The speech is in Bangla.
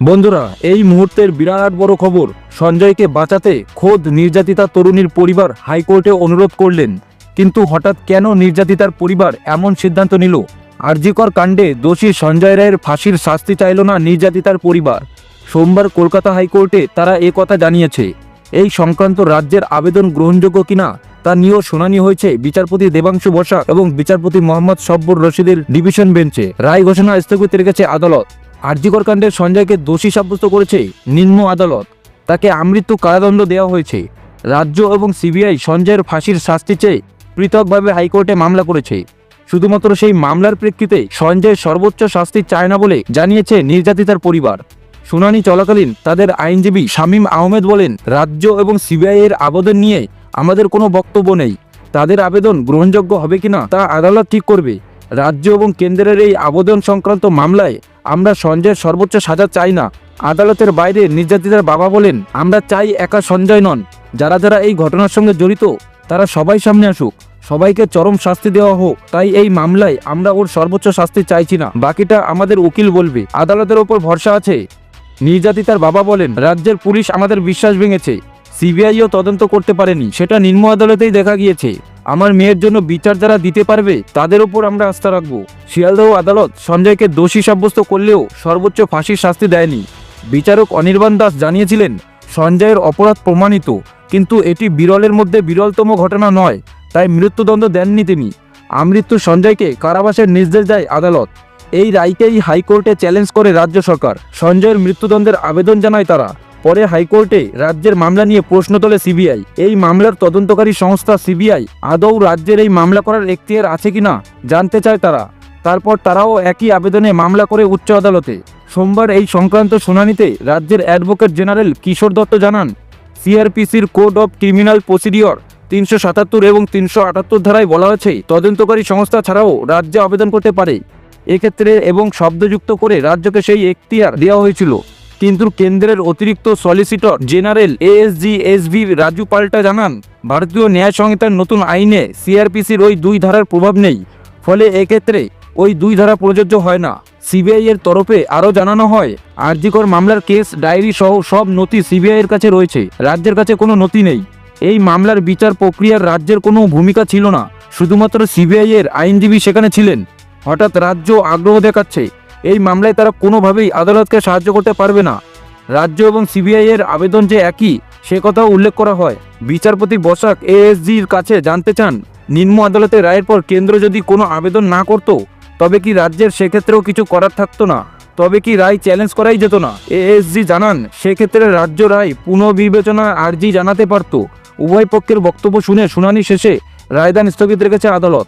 বন্ধুরা, এই মুহূর্তের বিরাট বড় খবর, সঞ্জয়কে বাঁচাতে খোদ নির্যাতিতা তরুণীর পরিবার হাইকোর্টে অনুরোধ করলেন। কিন্তু হঠাৎ কেন নির্যাতিতার পরিবার এমন সিদ্ধান্ত নিল? আরজিকর কাণ্ডে দোষী সঞ্জয় রায়ের ফাঁসির শাস্তি চাইল না নির্যাতিতার পরিবার। সোমবার কলকাতা হাইকোর্টে তারা এ কথা জানিয়েছে। এই সংক্রান্ত রাজ্যের আবেদন গ্রহণযোগ্য কিনা, তা নিয়েও শুনানি হয়েছে বিচারপতি দেবাংশু বসাক এবং বিচারপতি মোহাম্মদ সব্বর রশিদের ডিভিশন বেঞ্চে। রায় ঘোষণা স্থগিত রেখেছে আদালত। আরজিকর কাণ্ডে সঞ্জয়কে দোষী সাব্যস্ত করেছে নিম্ন আদালত। তাকে আমৃত্যু কারাদণ্ড দেওয়া হয়েছে। রাজ্য এবং সিবিআই সঞ্জয়ের ফাঁসির শাস্তি চেয়ে পৃথকভাবে হাইকোর্টে মামলা করেছে। শুধুমাত্র সেই মামলার প্রেক্ষিতে সঞ্জয় সর্বোচ্চ শাস্তি চায় না বলে জানিয়েছে নির্যাতিতার পরিবার। শুনানি চলাকালীন তাদের আইনজীবী শামীম আহমেদ বলেন, রাজ্য এবং সিবিআই এর আবেদন নিয়ে আমাদের কোনো বক্তব্য নেই। তাদের আবেদন গ্রহণযোগ্য হবে কিনা তা আদালত ঠিক করবে। রাজ্য এবং কেন্দ্রের এই আবেদন সংক্রান্ত মামলায় আমরা সঞ্জয়ের সর্বোচ্চ সাজা চাই না। আদালতের বাইরে নির্যাতিতার বাবা বলেন, আমরা চাই একা সঞ্জয় নন। যারা যারা এই ঘটনার সঙ্গে জড়িত, তারা সবাই সামনে আসুক। সবাইকে চরম শাস্তি দেওয়া হোক। তাই এই মামলায় আমরা ওর সর্বোচ্চ শাস্তি চাইছি না। বাকিটা আমাদের উকিল বলবে। আদালতের ওপর ভরসা আছে। নির্যাতিতার বাবা বলেন, রাজ্যের পুলিশ আমাদের বিশ্বাস ভেঙেছে। সিবিআইও তদন্ত করতে পারেনি। সেটা নিম্ন আদালতেই দেখা গিয়েছে। আমার মেয়ের জন্য বিচার যারা দিতে পারবে, তাদের উপর আমরা আস্থা রাখব। শিয়ালদহ আদালত সঞ্জয়কে দোষী সাব্যস্ত করলেও সর্বোচ্চ ফাঁসির শাস্তি দেয়নি। বিচারক অনির্বাণ দাস জানিয়েছিলেন, সঞ্জয়ের অপরাধ প্রমাণিত, কিন্তু এটি বিরলের মধ্যে বিরলতম ঘটনা নয়, তাই মৃত্যুদণ্ড দেননি তিনি। আমৃত্যু সঞ্জয়কে কারাবাসের নির্দেশ দেয় আদালত। এই রায়কেই হাইকোর্টে চ্যালেঞ্জ করে রাজ্য সরকার। সঞ্জয়ের মৃত্যুদণ্ডের আবেদন জানায় তারা। পরে হাইকোর্টে রাজ্যের মামলা নিয়ে প্রশ্ন তোলে সিবিআই। এই মামলার তদন্তকারী সংস্থা সিবিআই আদৌ রাজ্যের এই মামলা করার এখতিয়ার আছে কিনা জানতে চায় তারা। তারপর তারাও একই আবেদনে মামলা করে উচ্চ আদালতে। সোমবার এই সংক্রান্ত শুনানিতে রাজ্যের অ্যাডভোকেট জেনারেল কিশোর দত্ত জানান, সিআরপিসির কোড অফ ক্রিমিনাল প্রসিডিওর তিনশো সাতাত্তর এবং তিনশো আটাত্তর ধারায় বলা হয়েছে, তদন্তকারী সংস্থা ছাড়াও রাজ্যে আবেদন করতে পারে। এক্ষেত্রে এবং শব্দযুক্ত করে রাজ্যকে সেই এখতিয়ার দেওয়া হয়েছিল। কিন্তু কেন্দ্রের অতিরিক্ত solicitor general ASG SV Raju পাল্টা জানান, ভারতীয় ন্যায় সংহিতার নতুন আইনে সিআরপিসির ওই দুই ধারার প্রভাব নেই। ফলে এক্ষেত্রে ওই দুই ধারা প্রযোজ্য হয় না। সিবিআই এর তরফে আরও জানানো হয়, আরজিকর মামলার কেস, ডায়েরি সহ সব নথি সিবিআই এর কাছে রয়েছে। রাজ্যের কাছে কোনো নথি নেই। এই মামলার বিচার প্রক্রিয়ার রাজ্যের কোনো ভূমিকা ছিল না। শুধুমাত্র সিবিআই এর আইনজীবী সেখানে ছিলেন। হঠাৎ রাজ্য আগ্রহ দেখাচ্ছে। এই মামলায় তারা কোনোভাবেই আদালতকে সাহায্য করতে পারবে না। রাজ্য এবং সিবিআই এর আবেদন যে একই, সে কথাও উল্লেখ করা হয়। বিচারপতি বসাক এএসজির কাছে জানতে চান, নিম্ন আদালতের রায়ের পর কেন্দ্র যদি কোনো আবেদন না করত, তবে কি রাজ্যের সেক্ষেত্রেও কিছু করার থাকতো না? তবে কি রায় চ্যালেঞ্জ করাই যেত না? এএসজি জানান, সেক্ষেত্রে রাজ্য রায় পুনর্বিবেচনা আর্জি জানাতে পারত। উভয় পক্ষের বক্তব্য শুনে শুনানি শেষে রায়দান স্থগিত রেখেছে আদালত।